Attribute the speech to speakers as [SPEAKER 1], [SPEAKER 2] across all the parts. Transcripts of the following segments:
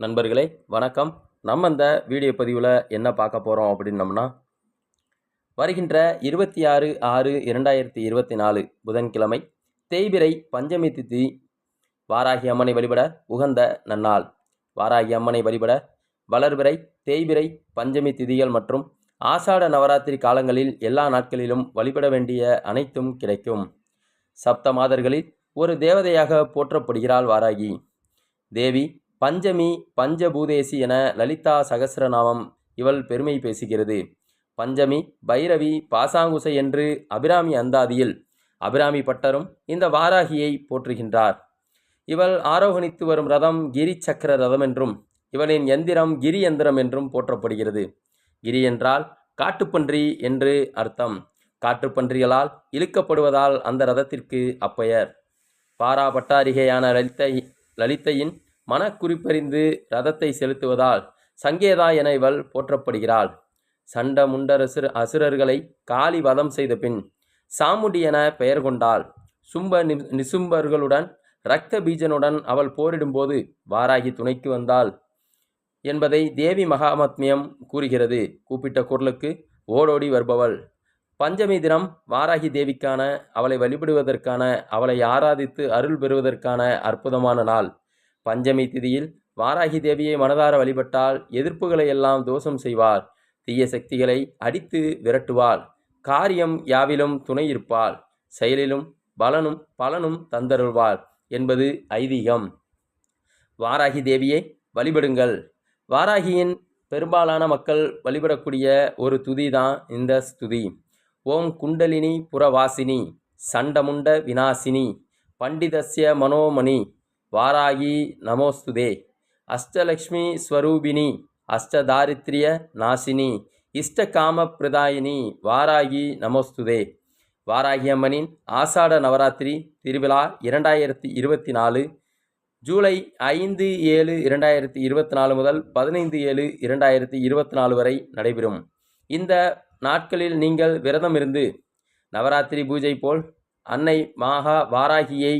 [SPEAKER 1] நண்பர்களே வணக்கம். நம்ம இந்த வீடியோ பதிவில் என்ன பார்க்க போகிறோம் அப்படின்னம்னா வருகின்ற இருபத்தி ஆறு ஆறு இரண்டாயிரத்தி இருபத்தி நாலு புதன்கிழமை தேய்பிரை பஞ்சமி திதி வாராகி அம்மனை வழிபட உகந்த நன்னாள். வாராகி அம்மனை வழிபட வளர்பிறை தேய்பிரை பஞ்சமி திதிகள் மற்றும் ஆஷாட நவராத்திரி காலங்களில் எல்லா நாட்களிலும் வழிபட வேண்டிய அனைத்தும் கிடைக்கும். சப்த மாதர்களில் ஒரு தேவதையாக போற்றப்படுகிறாள் வாராகி. தேவி பஞ்சமி பஞ்சபூதேசி என லலிதா சகசிரநாமம் இவள் பெருமை பேசுகிறது. பஞ்சமி பைரவி பாசாங்குசை என்று அபிராமி அந்தாதியில் அபிராமி பட்டரும் இந்த வாராகியை போற்றுகின்றார். இவள் ஆரோகணித்து வரும் ரதம் கிரி சக்கர ரதம் என்றும் இவளின் எந்திரம் கிரி எந்திரம் என்றும் போற்றப்படுகிறது. கிரி என்றால் காட்டுப்பன்றி என்று அர்த்தம். காட்டுப்பன்றிகளால் இழுக்கப்படுவதால் அந்த ரதத்திற்கு அப்பெயர். பாரா பட்டாரிகையான லலிதை லலிதையின் மனக்குறிப்பறிந்து ரதத்தை செலுத்துவதால் சங்கேதா என இவள் போற்றப்படுகிறாள். சண்ட முண்டரசுர அசுரர்களை காளி வதம் செய்த பின் சாமுடி என பெயர் கொண்டாள். சும்ப நிசும்பர்களுடன் இரத்த பீஜனுடன் அவள் போரிடும்போது வாராகி துணைக்கு வந்தாள் என்பதை தேவி மகாமத்மியம் கூறுகிறது. கூப்பிட்ட குரலுக்கு ஓடோடி வருபவள். பஞ்சமி தினம் வாராகி தேவிக்கான அவளை வழிபடுவதற்கான அவளை ஆராதித்து அருள் பெறுவதற்கான அற்புதமான நாள். பஞ்சமி திதியில் வாராகி தேவியை மனதார வழிபட்டால் எதிர்ப்புகளை எல்லாம் தோஷம் செய்வார். தீய சக்திகளை அடித்து விரட்டுவாள். காரியம் யாவிலும் துணை இருப்பாள். செயலிலும் பலனும் பலனும் தந்தருள்வாள் என்பது ஐதீகம். வாராகி தேவியை வழிபடுங்கள். வாராகியின் பெரும்பாலான மக்கள் வழிபடக்கூடிய ஒரு துதி தான் இந்த ஸ்துதி. ஓம் குண்டலினி புறவாசினி சண்டமுண்ட வினாசினி பண்டிதஸ்ய மனோமணி வாராகி நமோஸ்துதே. அஷ்டலக்ஷ்மி ஸ்வரூபிணி அஷ்டதாரித்ரிய நாசினி இஷ்டகாம பிரதாயினி வாராகி நமோஸ்துதே. வாராகி அம்மனின் ஆசாட நவராத்திரி திருவிழா இரண்டாயிரத்தி இருபத்தி நாலு ஜூலை ஐந்து ஏழு இரண்டாயிரத்தி இருபத்தி நாலு முதல் பதினைந்து ஏழு இரண்டாயிரத்தி இருபத்தி நாலு வரை நடைபெறும். இந்த நாட்களில் நீங்கள் விரதம் இருந்து நவராத்திரி பூஜை போல் அன்னை மாகா வாராகியை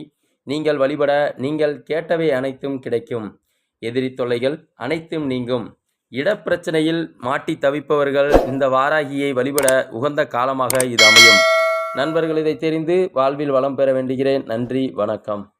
[SPEAKER 1] நீங்கள் வழிபட நீங்கள் கேட்டவை அனைத்தும் கிடைக்கும். எதிரி தொல்லைகள் அனைத்தும் நீங்கும். இடப்பிரச்சனையில் மாட்டி தவிப்பவர்கள் இந்த வாராகியை வழிபட உகந்த காலமாக இது அமையும். நண்பர்கள் இதை தெரிந்து வாழ்வில் வளம் பெற வேண்டுகிறேன். நன்றி வணக்கம்.